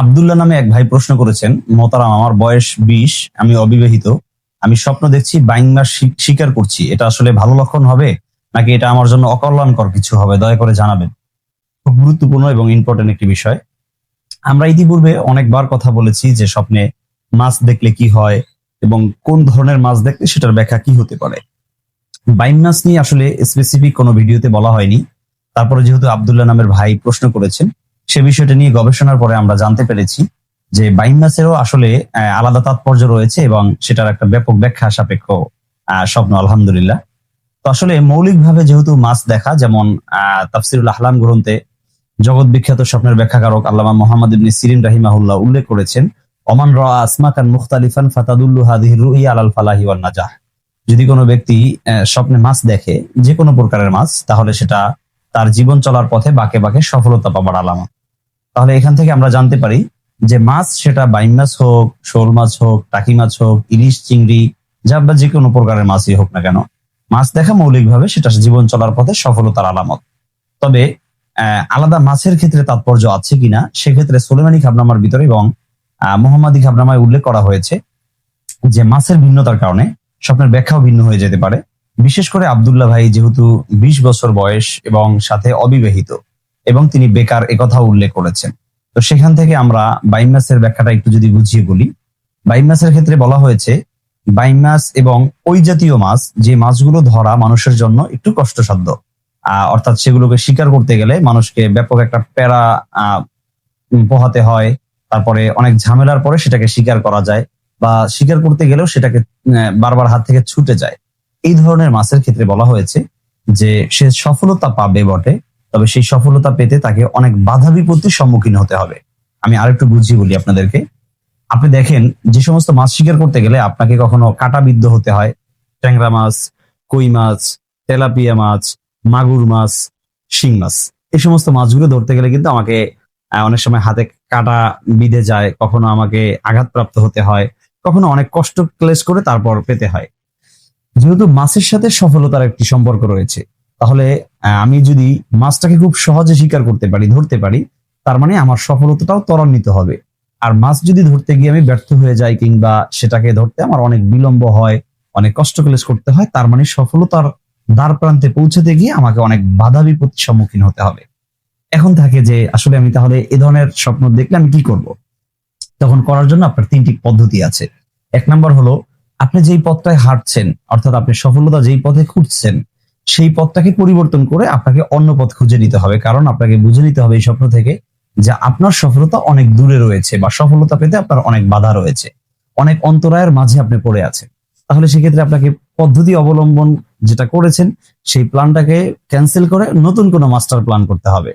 আব্দুল্লাহ নামে এক ভাই প্রশ্ন করেছেন মোতারাম আমার বয়স বিশ, আমি অবিবাহিত, আমি স্বপ্ন দেখছি বাইং স্বীকার করছি, এটা আসলে ভালো লক্ষণ হবে? নাকি এটা আমার জন্য অকল্যাণকর কিছু হবে? দয়া করে জানাবেন। খুব গুরুত্বপূর্ণ এবং ইম্পর্টেন্ট একটি বিষয়। আমরা ইতিপূর্বে অনেকবার কথা বলেছি যে স্বপ্নে মাছ দেখলে কি হয় এবং কোন ধরনের মাছ দেখলে সেটার ব্যাখ্যা কি হতে পারে। বাইন মাছ নিয়ে আসলে স্পেসিফিক কোনো ভিডিওতে বলা হয়নি। তারপরে যেহেতু আব্দুল্লাহ নামের ভাই প্রশ্ন করেছেন সে বিষয়টা নিয়ে গবেষণার পরে আমরা জানতে পেরেছি যে মাছেরও আসলে আলাদা তাৎপর্য রয়েছে এবং সেটার একটা ব্যাপক ব্যাখ্যা সাপেক্ষ স্বপ্ন, আলহামদুলিল্লাহ। তো আসলে মৌলিকভাবে যেহেতু মাছ দেখা, যেমন তাফসিরুল আহলাম গ্রন্থে জগৎ বিখ্যাত স্বপ্নের ব্যাখ্যাকারক আল্লামা মোহাম্মদ ইবনে সিরিন রাহিমাহুল্লাহ উল্লেখ করেছেন, ওমান রা আসমাকান মুখতালিফান ফাতাদুল্লু হাদিহি রুই আলাল ফালাহি ওয়ান নাজাহ। যদি কোনো ব্যক্তি স্বপ্নে মাছ দেখে, যে কোনো প্রকারের মাছ তাহলে সেটা তার জীবন চলার পথে বাঁকে বাঁকে সফলতা পাবার আলামত। তাহলে এখান থেকে আমরা জানতে পারি যে মাছ সেটা বাইম মাছ হোক, শোল মাছ হোক, টাকি মাছ হোক, ইলিশ, চিংড়ি, যা বা যে কোনো প্রকারের মাছই হোক না কেন, মাছ দেখা মৌলিকভাবে সেটা জীবন চলার পথে সফলতার আলামত। তবে আলাদা মাছের ক্ষেত্রে তাৎপর্য আছে কিনা, সেক্ষেত্রে সোলেমানি খাবনামার ভিতরে এবং মোহাম্মদী খাবনামায় উল্লেখ করা হয়েছে যে মাছের ভিন্নতার কারণে স্বপ্নের ব্যাখ্যাও ভিন্ন হয়ে যেতে পারে। বিশেষ করে আব্দুল্লাহ ভাই যেহেতু বিশ বছর বয়স এবং সাথে অবিবাহিত এবং তিনি বেকার একথা উল্লেখ করেছেন। তো সেখান থেকে আমরা বাইম মাছের ব্যাখ্যাটা একটু যদি বুঝিয়ে বলি। বাইম মাছের ক্ষেত্রে বলা হয়েছে বাইম মাছ এবং ওই জাতীয় মাছ, যে মাছগুলো ধরা মানুষের জন্য একটু কষ্টসাধ্য। অর্থাৎ সেগুলোকে শিকার করতে গেলে মানুষকে ব্যাপক একটা প্যারা পোহাতে হয়। তারপরে অনেক ঝামেলার পরে সেটাকে শিকার করা যায় বা শিকার করতে গেলেও সেটাকে বারবার হাত থেকে ছুটে যায়। এই ধরনের মাছের ক্ষেত্রে বলা হয়েছে যে সে সফলতা পাবে বটে তবে সেই সফলতা পেতে তাকে অনেক বাধা বিপত্তির সম্মুখীন হতে হবে। আমি আরেকটু বুঝিয়ে বলি আপনাদেরকে। আপনি দেখেন, যে সমস্ত মাছ শিকার করতে গেলে আপনাকে কখনো কাটাবিদ্ধ হতে হয়। ট্যাংরা মাছ, কই মাছ, তেলাপিয়া মাছ, মাগুর মাছ, শিং মাছ। এই সমস্ত মাছগুলো ধরতে গেলে কিন্তু আমাকে অনেক সময় হাতে কাটা বিঁধে যায়, কখনো আমাকে আঘাতপ্রাপ্ত হতে হয়, কখনো অনেক কষ্ট ক্লেশ করে তারপর পেতে হয়। যেহেতু মাছের সাথে সফলতার একটি সম্পর্ক রয়েছে তাহলে আমি যদি মাছটাকে খুব সহজে শিকার করতে পারি, ধরতে পারি, তার মানে আমার সফলতাটাও ত্বরান্বিত হবে। আর মাছ যদি ধরতে গিয়ে আমি ব্যর্থ হয়ে যাই কিংবা সেটাকে ধরতে আমার অনেক বিলম্ব হয়, অনেক কষ্ট ক্লেশ করতে হয়, তার মানে সফলতার দ্বার প্রান্তে পৌঁছাতে গিয়ে আমাকে অনেক বাধা বিপত্তির সম্মুখীন হতে হবে। এখন থাকে যে, আসলে আমি তাহলে এ ধরনের স্বপ্ন দেখলে আমি কি করব? তখন করার জন্য আপনার তিনটি পদ্ধতি আছে। এক নম্বর হলো, আপনি যেই পথটায় হাঁটছেন, অর্থাৎ আপনি সফলতা যেই পথে খুঁজছেন সেই পথটাকে পরিবর্তন করে আপনাকে অন্য পথ খুঁজে নিতে হবে। কারণ আপনাকে বুঝে নিতে হবে এই স্বপ্ন থেকে যে আপনার সফলতা অনেক দূরে রয়েছে বা সফলতা পেতে আপনার অনেক বাধা রয়েছে। অনেক অন্তরায়ের মাঝে আপনি পড়ে আছেন। তাহলে সেক্ষেত্রে আপনাকে পদ্ধতি অবলম্বন যেটা করেছেন, সেই প্ল্যানটাকে ক্যান্সেল করে নতুন কোনো মাস্টার প্ল্যান করতে হবে।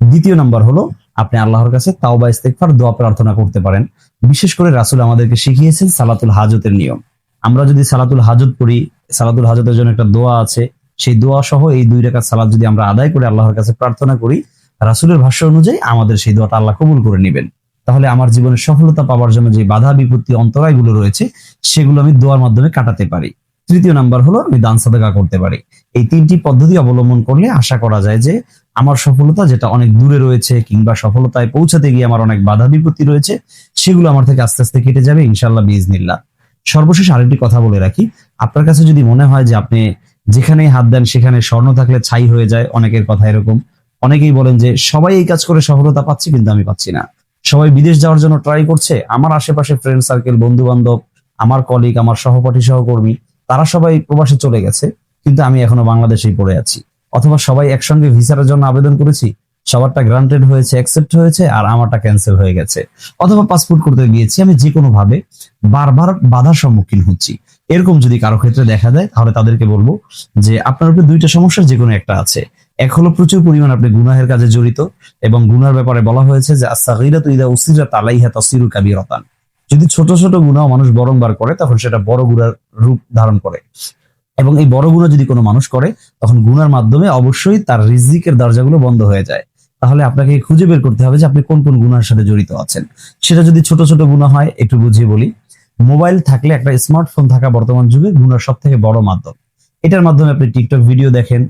দ্বিতীয় নাম্বার হলো, আপনি আল্লাহর কাছে তাও বা ইস্তেগফার, দোয়া প্রার্থনা করতে পারেন। বিশেষ করে রাসুল আমাদেরকে শিখিয়েছেন সালাতুল হাজতের নিয়ম। আমরা যদি সালাতুল হাজত পড়ি, সালাতুল হাজতের জন্য একটা দোয়া আছে সেই দোয়া সহ এই দুই রেখাত সালাত যদি আমরা আদায় করে, আল্লাহর কাছে প্রার্থনা করি, রাসূলের ভাষ্য অনুযায়ী আমাদের সেই দোয়াটা আল্লাহ কবুল করে নেবেন। তাহলে আমার জীবনে সফলতা পাওয়ার জন্য যে বাধা বিপত্তি অন্তরায়গুলো রয়েছে, সেগুলো আমি দোয়ার মাধ্যমে কাটাতে পারি। তৃতীয় নাম্বার হলো আমি দান সাদাকা করতে পারি। এই তিনটি পদ্ধতি অবলম্বন করলে আশা করা যায় যে আমার সফলতা যেটা অনেক দূরে রয়েছে কিংবা সফলতায় পৌঁছাতে গিয়ে আমার অনেক বাধা বিপত্তি রয়েছে, সেগুলো আমার থেকে আস্তে আস্তে কেটে যাবে ইনশাল্লাহ বিজনিল্লাহ সর্বশেষ আরেকটি কথা বলে রাখি। আপনার কাছে যদি মনে হয় যে আপনি যেখানেই হাত দেন, সেখানে স্বর্ণ থাকলে ছাই হয়ে যায়, অনেকের কথা এরকম। অনেকেই বলেন যে, সবাই এই কাজ করে সফলতা পাচ্ছি, কিন্তু আমি পাচ্ছি না। সবাই বিদেশ যাওয়ার জন্য ট্রাই করছে। আমার আশেপাশে ফ্রেন্ড সার্কেল বন্ধু বান্ধব আমার কলিগ আমার সহপাঠী সহকর্মী, তারা সবাই প্রবাসে চলে গেছে, কিন্তু আমি এখনও বাংলাদেশেই পড়ে আছি। অথবা সবাই একসঙ্গে ভিসার জন্য আবেদন করেছি সবারটা গ্রান্টেড হয়েছে অ্যাকসেপ্ট হয়েছে আর আমারটা ক্যান্সেল হয়ে গেছে। অথবা পাসপোর্ট করতে গিয়েছি, আমি যে কোনো ভাবে বারবার বাধার সম্মুখীন হচ্ছি। এরকম যদি কারও ক্ষেত্রে দেখা যায় তাহলে তাদেরকে বলব যে আপনার উপরে দুইটা সমস্যার যে কোনো একটা আছে। এক হলো প্রচুর পরিমাণ আপনি গুনাহের কাজে জড়িত এবং গুনার ব্যাপারে বলা হয়েছে যে আস্তাগিরাতু ইদা উসিরা তালাইহা তাসিরু কাবীরাতান। যদি ছোট ছোট গুনাহ মানুষ বরংবার করে, তখন সেটা বড় গুনার রূপ ধারণ করে। এবং এই বড় গুণা যদি কোনো মানুষ করে, তখন গুনার মাধ্যমে অবশ্যই তার রিজিকের দরজাগুলো বন্ধ হয়ে যায়। তাহলে আপনাকে খুঁজে বের করতে হবে যে আপনি কোন কোন গুনার সাথে জড়িত আছেন। সেটা যদি ছোট ছোট গুণা হয়, একটু বুঝিয়ে বলি। মোবাইল থাকলে একটা স্মার্টফোন থাকা বর্তমান যুগে গুনার সব থেকে বড় মাধ্যম। এটার মাধ্যমে আপনি টিকটক ভিডিও দেখেন।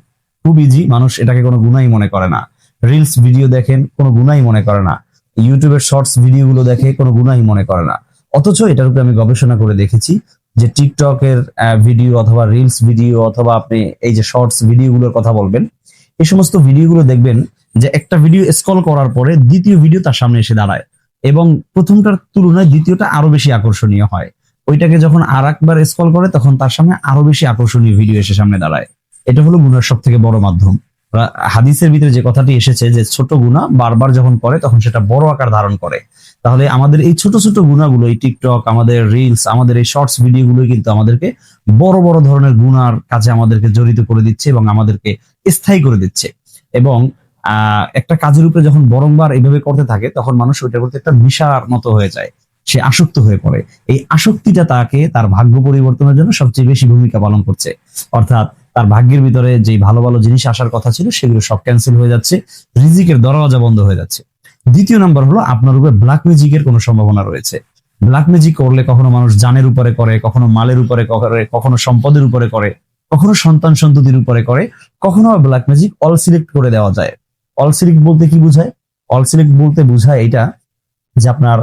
খুব ইজি মানুষ এটাকে কোনো গুনাই মনে করে না। রিলস ভিডিও দেখেন, কোনো গুনাই মনে করে না। ইউটিউবের শর্টস ভিডিওগুলো দেখে, কোনো গুনাহি মনে করে না। অথচ এটার উপরে আমি গবেষণা করে দেখেছি যে টিকটকের ভিডিও অথবা রিলস ভিডিও অথবা আপনি এই যে শর্টস ভিডিওগুলোর কথা বলবেন এই সমস্ত ভিডিওগুলো দেখবেন যে একটা ভিডিও স্কল করার পরে দ্বিতীয় ভিডিও তার সামনে এসে দাঁড়ায়। এবং প্রথমটার তুলনায় দ্বিতীয়টা আরও বেশি আকর্ষণীয় হয়। ওইটাকে যখন আর একবার স্ক্রল করে, তখন তার সামনে আরও বেশি আকর্ষণীয় ভিডিও এসে সামনে দাঁড়ায়। এটা হলো গুনার সব থেকে বড় মাধ্যম। হাদিসের ভিতরে যে কথাটি এসেছে যে ছোট গুণা বারবার যখন করে, তখন সেটা বড় আকার ধারণ করে। তাহলে আমাদের এই ছোট ছোট গুণাগুলো, এই টিকটক আমাদের রিলস আমাদের এই শর্টস ভিডিওগুলো কিন্তু আমাদেরকে বড় বড় ধরনের গুণার কাজে আমাদেরকে জড়িত করে দিচ্ছে এবং আমাদেরকে স্থায়ী করে দিচ্ছে। এবং একটা কাজের উপরে যখন বারংবার এইভাবে করতে থাকে, তখন মানুষ ওইটার প্রতি একটা নেশার মতো হয়ে যায়। সে আসক্ত হয়ে পড়ে। এই আসক্তিটা তাকে তার ভাগ্য পরিবর্তনের জন্য সবচেয়ে বেশি ভূমিকা পালন করছে। অর্থাৎ তার ভাগ্যের ভিতরে যে ভালো ভালো জিনিস আসার কথা ছিল, সেগুলো সব ক্যান্সেল হয়ে যাচ্ছে। রিজিকের দরওয়াজা বন্ধ হয়ে যাচ্ছে। দ্বিতীয় নাম্বার হলো, আপনার উপরে ব্ল্যাক ম্যাজিকের কোনো সম্ভাবনা রয়েছে। ব্ল্যাক ম্যাজিক করলে কখনো মানুষ জানের উপরে করে, কখনো মালের উপরে করে, কখনো সম্পদের উপরে করে, কখনো সন্তান সন্ততির উপরে করে, কখনো ব্ল্যাক ম্যাজিক অল সিলেক্ট করে দেওয়া যায়। অল সিলেক্ট বলতে কি বোঝায়? অল সিলেক্ট বলতে বোঝায় এটা যে আপনার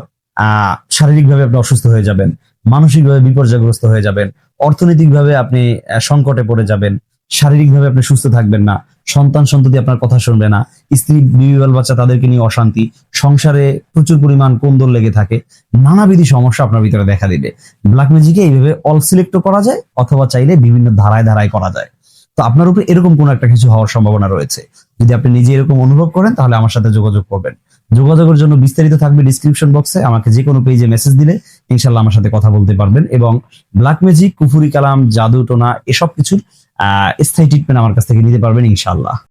শারীরিকভাবে আপনি অসুস্থ হয়ে যাবেন, মানসিকভাবে বিপর্যয়গ্রস্ত হয়ে যাবেন, অর্থনৈতিকভাবে আপনি সংকটে পড়ে যাবেন, শারীরিকভাবে আপনি সুস্থ থাকবেন না, সন্তান সন্ততি আপনার কথা শুনবে না, স্ত্রী বিবিবাল বাচ্চা তাদেরকে নিয়ে অশান্তি, সংসারে প্রচুর পরিমাণ কোন্দল লেগে থাকে, নানাবিধি সমস্যা আপনার ভিতরে দেখা দিবে। ব্ল্যাক ম্যাজিকে এইভাবে অল সিলেক্ট করা যায়, অথবা চাইলে বিভিন্ন ধারায় ধারায় করা যায়। তো আপনার উপরে এরকম কোন একটা কিছু হওয়ার সম্ভাবনা রয়েছে। যদি আপনি নিজে এরকম অনুভব করেন, তাহলে আমার সাথে যোগাযোগ করবেন। যোগাযোগের জন্য বিস্তারিত থাকবে ডিসক্রিপশন বক্সে আমাকে যে কোনো পেজে মেসেজ দিলে ইনশাল্লাহ আমার সাথে কথা বলতে পারবেন এবং ব্ল্যাক ম্যাজিক কুফুরি কালাম, জাদু, টোনা, এসব কিছুর স্থায়ী ট্রিটমেন্ট আমার কাছ থেকে নিতে পারবেন ইনশাল্লাহ